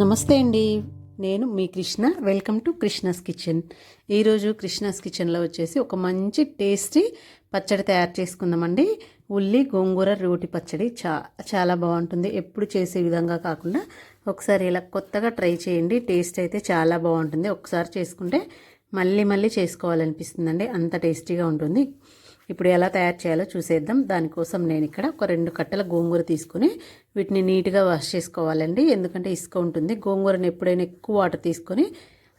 నమస్తే అండి. నేను మీ Krishna. Welcome to Krishna's kitchen. ఈరోజు కృష్ణస్ కిచెన్లో వచ్చేసి ఒక మంచి టేస్టీ పచ్చడి తయారు చేసుకుందామండి. ఉల్లి గోంగూర రోటి పచ్చడి చా చాలా బాగుంటుంది. ఎప్పుడు చేసే విధంగా కాకుండా ఒకసారి ఇలా కొత్తగా ట్రై చేయండి. టేస్ట్ అయితే చాలా బాగుంటుంది. ఒకసారి చేసుకుంటే మళ్ళీ మళ్ళీ చేసుకోవాలనిపిస్తుందండి. అంత టేస్టీగా ఉంటుంది. ఇప్పుడు ఎలా తయారు చేయాలో చూసేద్దాం. దానికోసం నేను ఇక్కడ ఒక రెండు కట్టల గోంగూర తీసుకుని వీటిని నీట్గా వాష్ చేసుకోవాలండి. ఎందుకంటే ఇసుక ఉంటుంది. గోంగూరను ఎప్పుడైనా ఎక్కువ వాటర్ తీసుకొని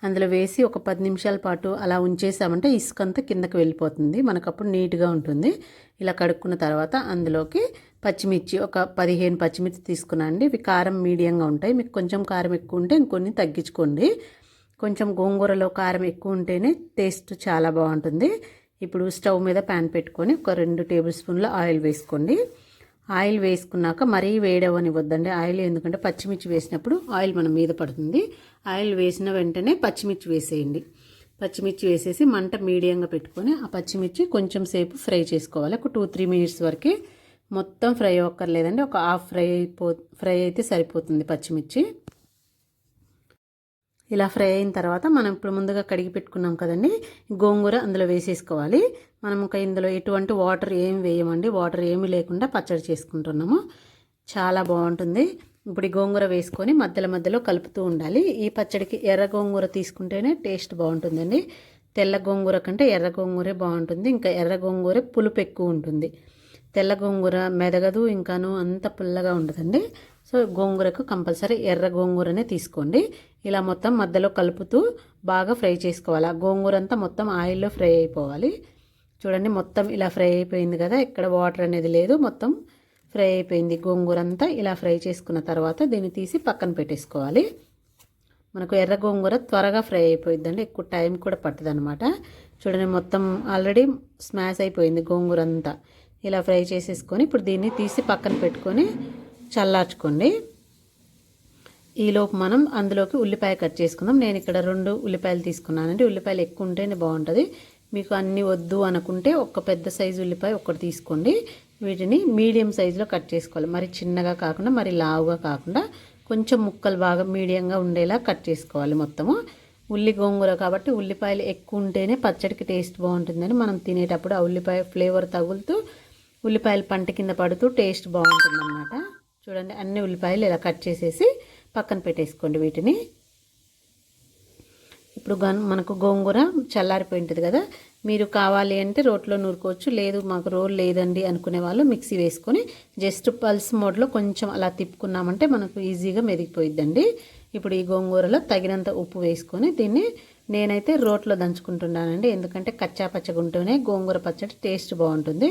అందులో వేసి ఒక పది నిమిషాల పాటు అలా ఉంచేసామంటే ఇసుక అంతా కిందకి వెళ్ళిపోతుంది. మనకు అప్పుడు నీట్గా ఉంటుంది. ఇలా కడుక్కున్న తర్వాత అందులోకి పచ్చిమిర్చి ఒక పదిహేను పచ్చిమిర్చి తీసుకున్నాను అండి. ఇవి కారం మీడియంగా ఉంటాయి. మీకు కొంచెం కారం ఎక్కువ ఉంటే ఇంకొన్ని తగ్గించుకోండి. కొంచెం గోంగూరలో కారం ఎక్కువ ఉంటేనే టేస్ట్ చాలా బాగుంటుంది. ఇప్పుడు స్టవ్ మీద ప్యాన్ పెట్టుకొని ఒక రెండు టేబుల్ స్పూన్ల ఆయిల్ వేసుకోండి. ఆయిల్ వేసుకున్నాక మరీ వేడవనివ్వద్దండి. ఆయిల్ ఎందుకంటే పచ్చిమిర్చి వేసినప్పుడు ఆయిల్ మన మీద పడుతుంది. ఆయిల్ వేసిన వెంటనే పచ్చిమిర్చి వేసేయండి. పచ్చిమిర్చి వేసేసి మంట మీడియంగా పెట్టుకొని ఆ పచ్చిమిర్చి కొంచెం సేపు ఫ్రై చేసుకోవాలి. ఒక టూ త్రీ మినిట్స్ వరకే మొత్తం ఫ్రై అవ్వక్కర్లేదండి. ఒక హాఫ్ ఫ్రై అయిపో ఫ్రై అయితే సరిపోతుంది పచ్చిమిర్చి. ఇలా ఫ్రై అయిన తర్వాత మనం ఇప్పుడు ముందుగా కడిగి పెట్టుకున్నాం కదండి గోంగూర అందులో వేసేసుకోవాలి. మనం ఇంకా ఇందులో ఎటువంటి వాటర్ ఏం వేయమండి వాటర్ ఏమి లేకుండా పచ్చడి చేసుకుంటున్నాము. చాలా బాగుంటుంది. ఇప్పుడు ఈ గోంగూర వేసుకొని మధ్యలో మధ్యలో కలుపుతూ ఉండాలి. ఈ పచ్చడికి ఎర్ర గోంగూర తీసుకుంటేనే టేస్ట్ బాగుంటుందండి. తెల్ల గోంగూర కంటే ఎర్ర గోంగూరే బాగుంటుంది. ఇంకా ఎర్ర గోంగూర పులుపు ఎక్కువ ఉంటుంది. తెల్ల గోంగూర మెదగదు ఇంకాను అంత పుల్లగా ఉండదండి. సో గోంగూరకు కంపల్సరీ ఎర్ర గోంగూరనే తీసుకోండి. ఇలా మొత్తం మధ్యలో కలుపుతూ బాగా ఫ్రై చేసుకోవాలి. ఆ గోంగూర అంతా మొత్తం ఆయిల్లో ఫ్రై అయిపోవాలి. చూడండి మొత్తం ఇలా ఫ్రై అయిపోయింది కదా ఇక్కడ వాటర్ అనేది లేదు మొత్తం ఫ్రై అయిపోయింది. గోంగూర అంతా ఇలా ఫ్రై చేసుకున్న తర్వాత దీన్ని తీసి పక్కన పెట్టేసుకోవాలి. మనకు ఎర్ర గోంగూర త్వరగా ఫ్రై అయిపోయిందండి ఎక్కువ టైం కూడా పట్టదనమాట చూడండి మొత్తం ఆల్రెడీ స్మాష్ అయిపోయింది గోంగూర అంతా ఇలా ఫ్రై చేసేసుకొని ఇప్పుడు దీన్ని తీసి పక్కన పెట్టుకొని చల్లార్చుకోండి. ఈలోపు మనం అందులోకి ఉల్లిపాయ కట్ చేసుకుందాం. నేను ఇక్కడ రెండు ఉల్లిపాయలు తీసుకున్నానండి. ఉల్లిపాయలు ఎక్కువ ఉంటేనే బాగుంటుంది. మీకు అన్నీ వద్దు అనుకుంటే ఒక పెద్ద సైజు ఉల్లిపాయ ఒకటి తీసుకోండి. వీటిని మీడియం సైజులో కట్ చేసుకోవాలి. మరి చిన్నగా కాకుండా మరి లావుగా కాకుండా కొంచెం ముక్కలు బాగా మీడియంగా ఉండేలా కట్ చేసుకోవాలి మొత్తము. ఉల్లి గోంగూర కాబట్టి ఉల్లిపాయలు ఎక్కువ ఉంటేనే పచ్చడికి టేస్ట్ బాగుంటుందని మనం తినేటప్పుడు ఆ ఉల్లిపాయ ఫ్లేవర్ తగులుతూ ఉల్లిపాయలు పంట కింద పడుతూ టేస్ట్ బాగుంటుంది అన్నమాట చూడండి అన్ని ఉల్లిపాయలు ఇలా కట్ చేసేసి పక్కన పెట్టేసుకోండి వీటిని. ఇప్పుడు గన్ మనకు గోంగూర చల్లారిపోయి ఉంటుంది కదా మీరు కావాలి అంటే రోట్లో నూరుకోవచ్చు లేదు మాకు రోల్ లేదండి అనుకునే వాళ్ళు మిక్సీ వేసుకొని జస్ట్ పల్స్ మోడ్లో కొంచెం అలా తిప్పుకున్నామంటే మనకు ఈజీగా మెరిగిపోయిద్దండి ఇప్పుడు ఈ గోంగూరలో తగినంత ఉప్పు వేసుకొని దీన్ని నేనైతే రోట్లో దంచుకుంటున్నానండి. ఎందుకంటే కచ్చా పచ్చగా ఉంటేనే గోంగూర పచ్చడి టేస్ట్ బాగుంటుంది.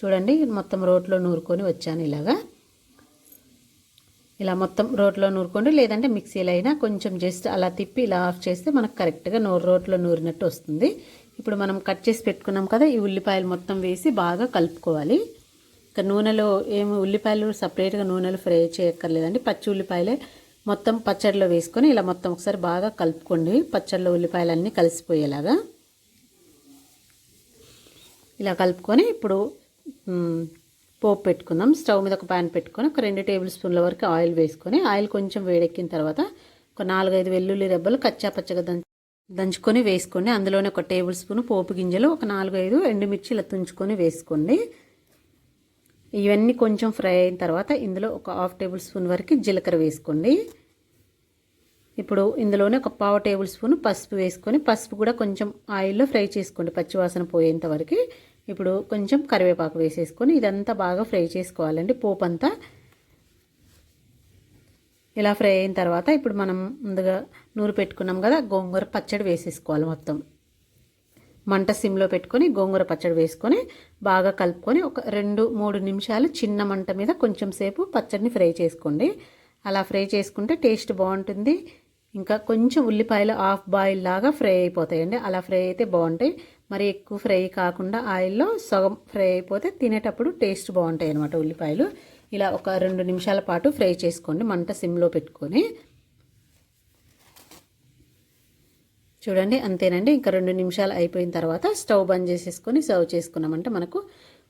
చూడండి మొత్తం రోట్లో నూరుకొని వచ్చాను ఇలాగా. ఇలా మొత్తం రోట్లో నూరుకోండి. లేదంటే మిక్సీలో అయినా కొంచెం జస్ట్ అలా తిప్పి ఇలా ఆఫ్ చేస్తే మనకు కరెక్ట్గా నూరు రోట్లో నూరినట్టు వస్తుంది. ఇప్పుడు మనం కట్ చేసి పెట్టుకున్నాం కదా ఈ ఉల్లిపాయలు మొత్తం వేసి బాగా కలుపుకోవాలి. ఇక నూనెలో ఏమి ఉల్లిపాయలు సపరేట్గా నూనెలో ఫ్రై చేయక్కర్లేదండి. పచ్చి ఉల్లిపాయలే మొత్తం పచ్చడిలో వేసుకొని ఇలా మొత్తం ఒకసారి బాగా కలుపుకోండి. పచ్చడిలో ఉల్లిపాయలన్నీ కలిసిపోయేలాగా. ఇలా కలుపుకొని ఇప్పుడు పోపు పెట్టుకుందాం. స్టవ్ మీద ఒక ప్యాన్ పెట్టుకొని ఒక రెండు టేబుల్ స్పూన్ల వరకు ఆయిల్ వేసుకొని ఆయిల్ కొంచెం వేడెక్కిన తర్వాత ఒక నాలుగైదు వెల్లుల్లి రెబ్బలు కచ్చా పచ్చగా దంచు దంచుకొని వేసుకోండి. అందులోనే ఒక టేబుల్ స్పూన్ పోపు గింజలు ఒక నాలుగైదు ఎండుమిర్చి ఇలా తుంచుకొని వేసుకోండి. ఇవన్నీ కొంచెం ఫ్రై అయిన తర్వాత ఇందులో ఒక హాఫ్ టేబుల్ స్పూన్ వరకు జీలకర్ర వేసుకోండి. ఇప్పుడు ఇందులోనే ఒక పావు టేబుల్ స్పూన్ పసుపు వేసుకొని పసుపు కూడా కొంచెం ఆయిల్లో ఫ్రై చేసుకోండి. పచ్చివాసన పోయేంత వరకు ఇప్పుడు కొంచెం కరివేపాకు వేసేసుకొని ఇదంతా బాగా ఫ్రై చేసుకోవాలండి. పోపు అంతా ఇలా ఫ్రై అయిన తర్వాత ఇప్పుడు మనం ముందుగా నూరు పెట్టుకున్నాం కదా గోంగూర పచ్చడి వేసేసుకోవాలి మొత్తం. మంట సిమ్లో పెట్టుకొని గోంగూర పచ్చడి వేసుకొని బాగా కలుపుకొని ఒక రెండు మూడు నిమిషాలు చిన్న మంట మీద కొంచెం సేపు పచ్చడిని ఫ్రై చేసుకోండి. అలా ఫ్రై చేసుకుంటే టేస్ట్ బాగుంటుంది. ఇంకా కొంచెం ఉల్లిపాయలు హాఫ్ బాయిల్ లాగా ఫ్రై అయిపోతాయండి. అలా ఫ్రై అయితే బాగుంటాయి. మరి ఎక్కువ ఫ్రై కాకుండా ఆయిల్లో సగం ఫ్రై అయిపోతే తినేటప్పుడు టేస్ట్ బాగుంటాయి అనమాట ఉల్లిపాయలు. ఇలా ఒక రెండు నిమిషాల పాటు ఫ్రై చేసుకోండి మంట సిమ్లో పెట్టుకొని. చూడండి అంతేనండి. ఇంకా రెండు నిమిషాలు అయిపోయిన తర్వాత స్టవ్ బంద్ చేసేసుకొని సర్వ్ చేసుకున్నామంటే మనకు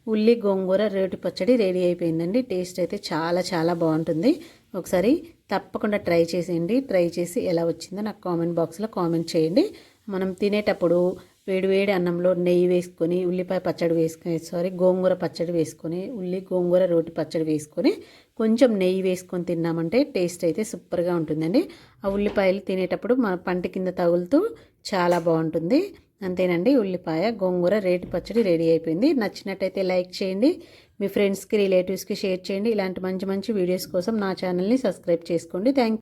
ఉల్లి గోంగూర రేటు పచ్చడి రెడీ అయిపోయిందండి. టేస్ట్ అయితే చాలా చాలా బాగుంటుంది. ఒకసారి తప్పకుండా ట్రై చేసేయండి. ట్రై చేసి ఎలా వచ్చిందో నాకు కామెంట్ బాక్స్లో కామెంట్ చేయండి. మనం తినేటప్పుడు వేడివేడి అన్నంలో నెయ్యి వేసుకొని ఉల్లిపాయ పచ్చడి వేసుకొని సారీ గోంగూర పచ్చడి వేసుకొని ఉల్లి గోంగూర రోటి పచ్చడి వేసుకొని కొంచెం నెయ్యి వేసుకొని తిన్నామంటే టేస్ట్ అయితే సూపర్గా ఉంటుందండి. ఆ ఉల్లిపాయలు తినేటప్పుడు మన పంట కింద తగులుతూ చాలా బాగుంటుంది. అంతేనండి ఉల్లిపాయ గోంగూర రేటు పచ్చడి రెడీ అయిపోయింది. నచ్చినట్టయితే లైక్ చేయండి మీ ఫ్రెండ్స్కి రిలేటివ్స్కి షేర్ చేయండి. ఇలాంటి మంచి మంచి వీడియోస్ కోసం నా ఛానల్ని సబ్స్క్రైబ్ చేసుకోండి. థ్యాంక్